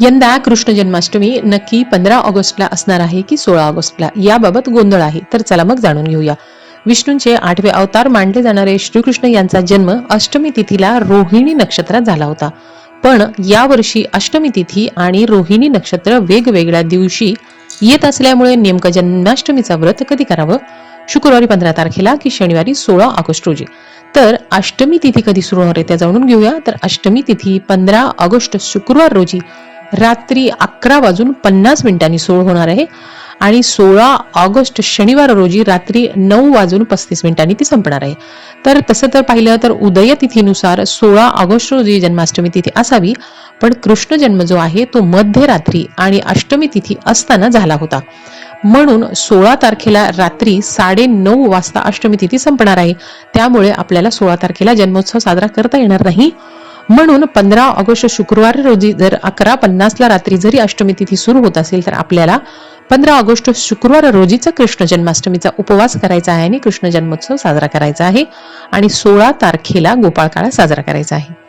यंदा कृष्ण जन्माष्टमी नक्की पंधरा ऑगस्टला असणार आहे की सोळा ऑगस्टला? याबाबत गोंधळ आहे. तर चला मग जाणून घेऊया. विष्णूंचे आठवे अवतार मानले जाणारे श्रीकृष्ण यांचा जन्म अष्टमी तिथीला रोहिणी नक्षत्रात झाला होता. पण यावर्षी अष्टमी तिथी आणि रोहिणी नक्षत्र वेगवेगळ्या दिवशी येत असल्यामुळे नेमकं जन्माष्टमीचा व्रत कधी करावं? शुक्रवारी पंधरा तारखेला की शनिवारी सोळा ऑगस्ट रोजी? तर अष्टमी तिथी कधी सुरू होणार आहे त्या जाणून घेऊया. तर अष्टमी तिथी पंधरा ऑगस्ट शुक्रवार रोजी रात्री अकरा वाजून पन्नास मिनिटांनी सोळ होणार आहे आणि सोळा ऑगस्ट शनिवार रोजी रात्री नऊ वाजून पस्तीस मिनिटांनी ती संपणार आहे. तर तसं तर पाहिलं तर उदय तिथीनुसार सोळा ऑगस्ट रोजी जन्माष्टमी तिथी असावी पण कृष्ण जन्म जो आहे तो मध्यरात्री आणि अष्टमी तिथी असताना झाला होता. म्हणून सोळा तारखेला रात्री साडे नऊ वाजता अष्टमी तिथी संपणार आहे. त्यामुळे आपल्याला सोळा तारखेला जन्मोत्सव साजरा करता येणार नाही. म्हणून पंधरा ऑगस्ट शुक्रवार रोजी जर अकरा पन्नासला रात्री जरी अष्टमी तिथी सुरू होत असेल तर आपल्याला पंधरा ऑगस्ट शुक्रवार रोजीचा कृष्ण जन्माष्टमीचा उपवास करायचा आहे आणि कृष्ण जन्मोत्सव साजरा करायचा आहे. आणि सोळा तारखेला गोपाळकाळा साजरा करायचा आहे.